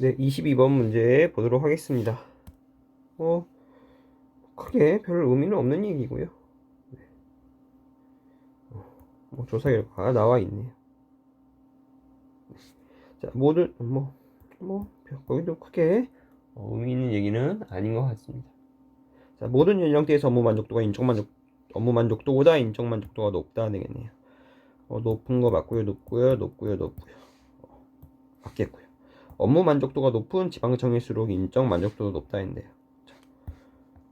네, 22번 문제 보도록 하겠습니다. 어, 크게 별 의미는 없는 얘기고요. 네. 어, 뭐 조사 결과가 나와 있네요. 네. 자, 모든 뭐, 뭐 거기도 크게 어, 의미 있는 얘기는 아닌 것 같습니다. 자, 모든 연령대에서 업무 만족도가 인적 만족 업무 만족도보다 인적 만족도가 높다 되겠네요. 어, 높은 거 맞고요, 높고요, 높고요, 높고요. 어, 맞겠고요. 업무 만족도가 높은 지방청일수록 인적 만족도도 높다 했는데요. 자,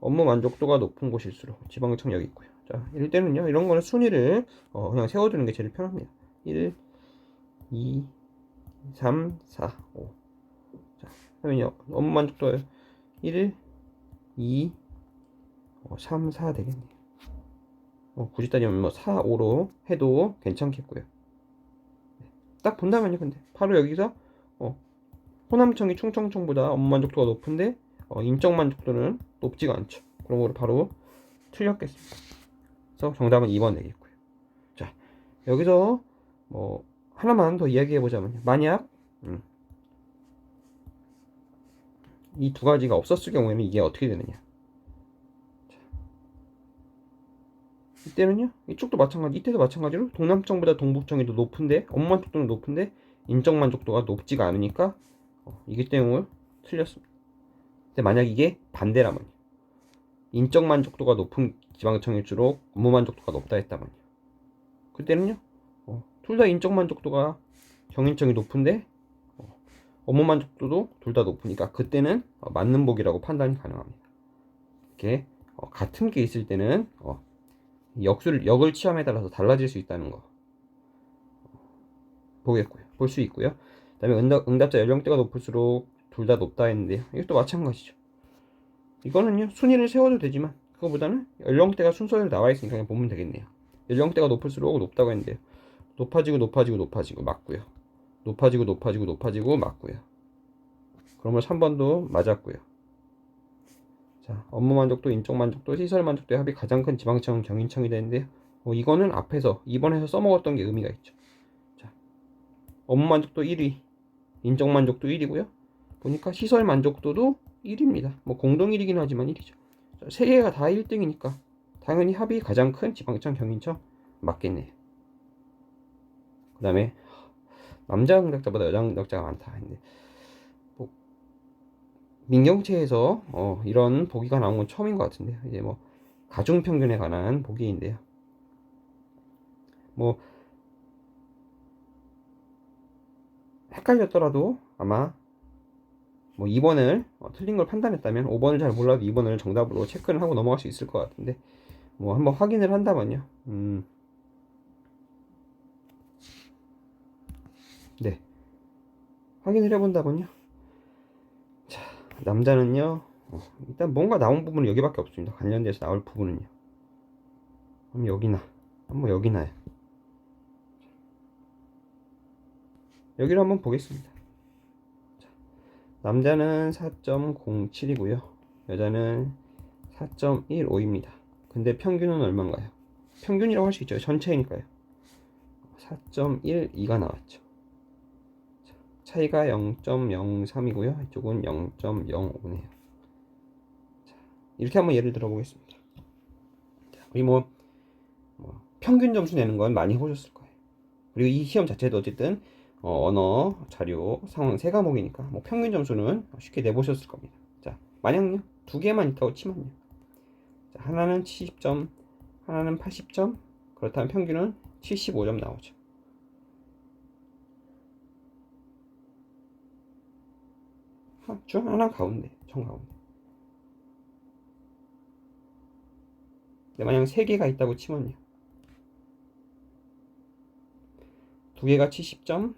업무 만족도가 높은 곳일수록 지방청 여기 있고요. 자, 이럴 때는요, 이런 거는 순위를 어, 그냥 세워두는 게 제일 편합니다. 1, 2, 3, 4, 5. 자, 그러면요, 업무 만족도 1, 2, 어, 3, 4 되겠네요. 어, 굳이 따지면 뭐 4, 5로 해도 괜찮겠고요. 네. 딱 본다면요, 근데 바로 여기서 어, 호남청이 충청청보다 업무 만족도가 높은데 어, 인적 만족도는 높지가 않죠. 거를 바로 틀렸겠습니다. 그래서 정답은 2번 되겠고요. 자, 여기서 뭐 하나만 더 이야기해 보자면요. 만약 음, 이 두 가지가 없었을 경우에는 이게 어떻게 되느냐? 이때는요 이쪽도 마찬가지 이때도 마찬가지로 동남청보다 동북청이 더 높은데 업무 만족도는 높은데 인적 만족도가 높지가 않으니까 어, 이기 때문에 틀렸습니다. 근데 만약 이게 반대라면요. 인적 만족도가 높은 지방청일수록 업무 만족도가 높다 했다면요. 그때는요 어, 둘다 인적 만족도가 경인청이 높은데 어, 업무 만족도도 둘 다 높으니까 그때는 어, 맞는 복이라고 판단이 가능합니다. 이렇게 어, 같은 게 있을 때는 어, 역술 역을 취함에 따라서 달라질 수 있다는 거 보겠고요. 볼 수 있고요. 그다음에 응답, 응답자 연령대가 높을수록 둘 다 높다 했는데요. 이것도 마찬가지죠. 이거는요 순위를 세워도 되지만 그거보다는 연령대가 순서대로 나와 있으니까 그냥 보면 되겠네요. 연령대가 높을수록 높다고 했는데요. 높아지고 높아지고 높아지고 맞고요. 높아지고 높아지고 높아지고 맞고요. 그러면 3번도 맞았고요. 자, 업무 만족도, 인적 만족도, 시설 만족도의 합이 가장 큰 지방청, 경인청이 되는데요. 어, 이거는 앞에서 2번에서 써먹었던 게 의미가 있죠. 자, 업무 만족도 1위, 인적 만족도 1위고요. 보니까 시설 만족도도 1위입니다. 뭐 공동 1위긴 하지만 1위죠. 자, 세 개가 다 1등이니까 당연히 합이 가장 큰 지방청, 경인청 맞겠네요. 그 다음에 남자 응답자보다 여자 응답자가 많다 했는데 민경채에서 어, 이런 보기가 나온 건 처음인 것 같은데요. 이제 뭐 가중 평균에 관한 보기인데요. 뭐 헷갈렸더라도 아마 뭐 2번을 어, 틀린 걸 판단했다면 5번을 잘 몰라도 2번을 정답으로 체크를 하고 넘어갈 수 있을 것 같은데 뭐 한번 확인을 한다면요. 음. 네. 확인을 해본다면요. 남자는요 어, 일단 뭔가 나온 부분은 여기밖에 없습니다 관련돼서 나올 부분은요 그럼 여기나 한번 여기나요 여기를 한번 보겠습니다 자, 남자는 4.07이고요 여자는 4.15입니다 근데 평균은 얼마인가요 평균이라고 할 수 있죠 전체니까요 4.12가 나왔죠 차이가 0.03이고요. 이쪽은 0.05네요. 이렇게 한번 예를 들어 보겠습니다. 우리 뭐, 뭐, 평균 점수 내는 건 많이 해보셨을 거예요. 그리고 이 시험 자체도 어쨌든 어, 언어, 자료, 상황 세 과목이니까 뭐 평균 점수는 쉽게 내보셨을 겁니다. 자, 만약요 두 개만 있다고 치면요. 자, 하나는 70점, 하나는 80점, 그렇다면 평균은 75점 나오죠. 중 하나 가운데 정 가운데 네, 만약 세 개가 있다고 치면요 두 개가 70점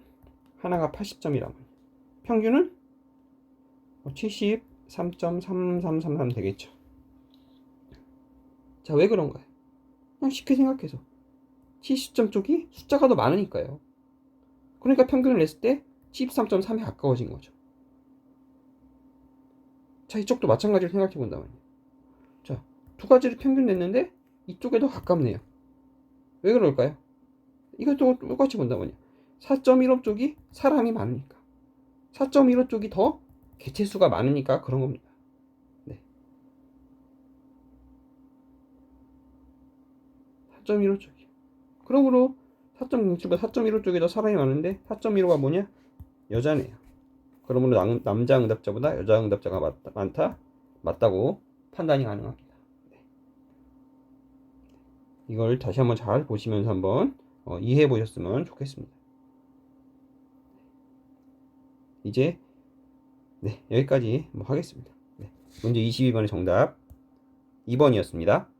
하나가 80점이라면 평균은 73.3333뭐 되겠죠 자 왜 그런가요 그냥 쉽게 생각해서 70점 쪽이 숫자가 더 많으니까요 그러니까 평균을 냈을 때 73.3에 가까워진 거죠 자, 이쪽도 마찬가지로 생각해 본다면요. 자, 두 가지를 평균 냈는데 이쪽에 더 가깝네요. 왜 그럴까요? 이것도 똑같이 본다면요. 4.15 쪽이 사람이 많으니까. 4.15 쪽이 더 개체수가 많으니까 그런 겁니다. 네. 4.15 쪽이. 그러므로 4.07과 4.15 쪽이 더 사람이 많은데 4.15가 뭐냐? 여자네요. 그러므로 남, 남자 응답자보다 여자 응답자가 많다, 많다? 맞다고 판단이 가능합니다. 네. 이걸 다시 한번 잘 보시면서 한번 어, 이해해 보셨으면 좋겠습니다. 이제 네, 여기까지 뭐 하겠습니다. 네, 문제 22번의 정답 2번이었습니다.